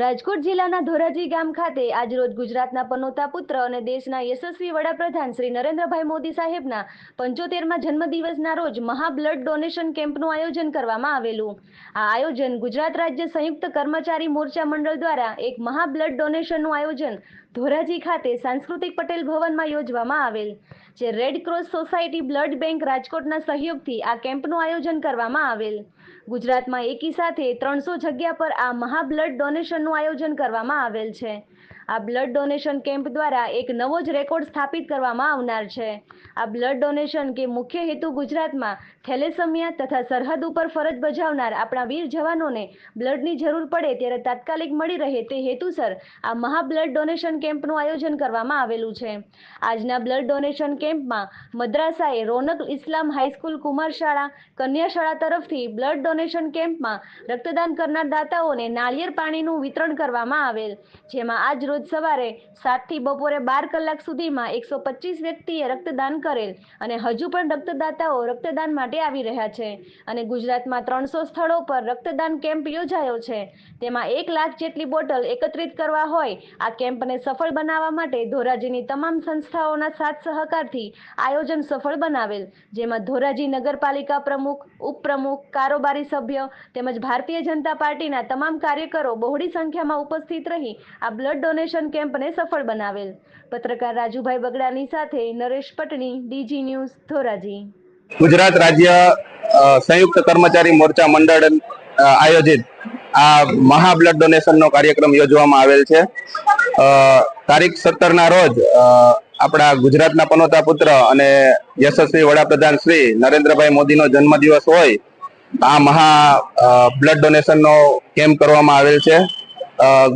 રાજકોટ જિલ્લાના ધોરાજી ગામ ખાતે આજરોજ ગુજરાતના પનોતા પુત્ર અને દેશના યશસ્વી વડાપ્રધાન શ્રી નરેન્દ્રભાઈ મોદી સાહેબના પંચોતેરમાં જન્મદિવસના રોજ મહાબ્લડ ડોનેશન કેમ્પનું આયોજન કરવામાં આવેલું. આ આયોજન ગુજરાત રાજ્ય સંયુક્ત કર્મચારી મોરચા મંડળ દ્વારા એક મહાબ્લડ ડોનેશનનું આયોજન ધોરાજી ખાતે સાંસ્કૃતિક પટેલ ભવનમાં યોજવામાં આવેલ. જે red cross society blood bank રાજકોટના સહયોગથી આ કેમ્પનું આયોજન કરવામાં આવેલ. ગુજરાતમાં એકી સાથે ત્રણસો જગ્યા પર આ મહા બ્લડ ડોનેશનનું આયોજન કરવામાં આવેલ છે. આ બ્લડ ડોનેશન કેમ્પ દ્વારા એક નવો જ રેકોર્ડ સ્થાપિત કરવામાં આવનાર છે. આ બ્લડ ડોનેશન કે મુખ્ય હેતુ ગુજરાતમાં થેલેસમિયા તથા સરહદ ઉપર ફરજ બજાવનાર આપણા વીર જવાનોને બ્લડની જરૂર પડે ત્યારે તાત્કાલિક મળી રહે તે હેતુસર આ મહા બ્લડ ડોનેશન કેમ્પનું આયોજન કરવામાં આવેલું છે. આજના બ્લડ ડોનેશન કેમ્પમાં મદ્રાસાએ રોનક ઇસ્લામ હાઈસ્કૂલ કુમાર શાળા કન્યા શાળા તરફથી બ્લડ ડોનેશન કેમ્પમાં રક્તદાન કરનાર દાતાઓને નાળિયેર પાણીનું વિતરણ કરવામાં આવેલ, જેમાં આજ રોજ સવારે સાતથી બપોરે બાર કલાક સુધીમાં એકસો પચીસ વ્યક્તિએ રક્તદાન કરેલ અને હજુ પણ રક્તદાતાઓ રક્તદાન માટે આવી રહ્યા છે. અને ગુજરાતમાં ત્રણસો સ્થળો પર રક્તદાન કેમ્પ યોજાયો છે. તેમાં એક લાખ જેટલી બોટલ એકત્રિત કરવા હોય, આ કેમ્પને સફળ બનાવવા માટે ધોરાજીની તમામ સંસ્થાઓના સાથ સહકારથી આયોજન સફળ બનાવેલ, જેમાં ધોરાજી નગરપાલિકા પ્રમુખ, ઉપપ્રમુખ, કારોબારી સભ્ય તેમજ ભારતીય જનતા પાર્ટીના તમામ કાર્યકરો બહોળી સંખ્યામાં ઉપસ્થિત રહી આ બ્લડ ડોનેશન કેમ્પને સફળ બનાવેલ. પત્રકાર રાજુભાઈ બગડાની સાથે નરેશ પટણી ડીજી ન્યૂઝ, ધોરાજી. ગુજરાત રાજ્ય સંયુક્ત કર્મચારી મોરચા મંડળ આયોજિત આ મહા બ્લડ ડોનેશનનો કાર્યક્રમ યોજવામાં આવેલ છે. તારીખ સત્તરના રોજ આપણા ગુજરાતના પનોતા પુત્ર અને યશસ્વી વડાપ્રધાન શ્રી નરેન્દ્રભાઈ મોદીનો જન્મદિવસ હોય, આ મહા બ્લડ ડોનેશનનો કેમ્પ કરવામાં આવેલ છે.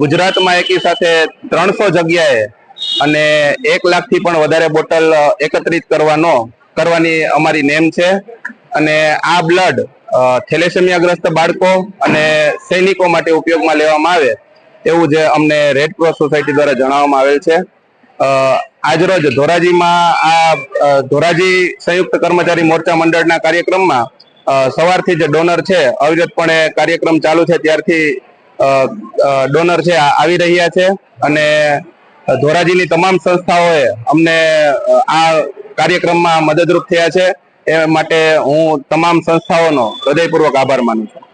ગુજરાતમાં એકી સાથે ત્રણસો જગ્યાએ અને એક લાખથી પણ વધારે બોટલ એકત્રિત કરવાનો, કરવાની અમારી નેમ છે. અને આ બ્લડ થેલેસેમિયાગ્રસ્ત બાળકો અને સૈનિકો માટે ઉપયોગમાં લેવામાં આવે એવું જે અમને રેડ ક્રોસ સોસાયટી દ્વારા જણાવવામાં આવેલ છે. આજરોજ ધોરાજીમાં આ ધોરાજી સંયુક્ત કર્મચારી મોરચા મંડળના કાર્યક્રમમાં સવારથી જે ડોનર છે. અવિરતપણે કાર્યક્રમ ચાલુ છે. ત્યારથી ડોનર છે આવી રહ્યા છે અને ધોરાજીની તમામ સંસ્થાઓએ અમને આ કાર્યક્રમમાં મદદરૂપ થયા છે. એ માટે હું તમામ સંસ્થાઓનો હૃદયપૂર્વક આભાર માનું છું.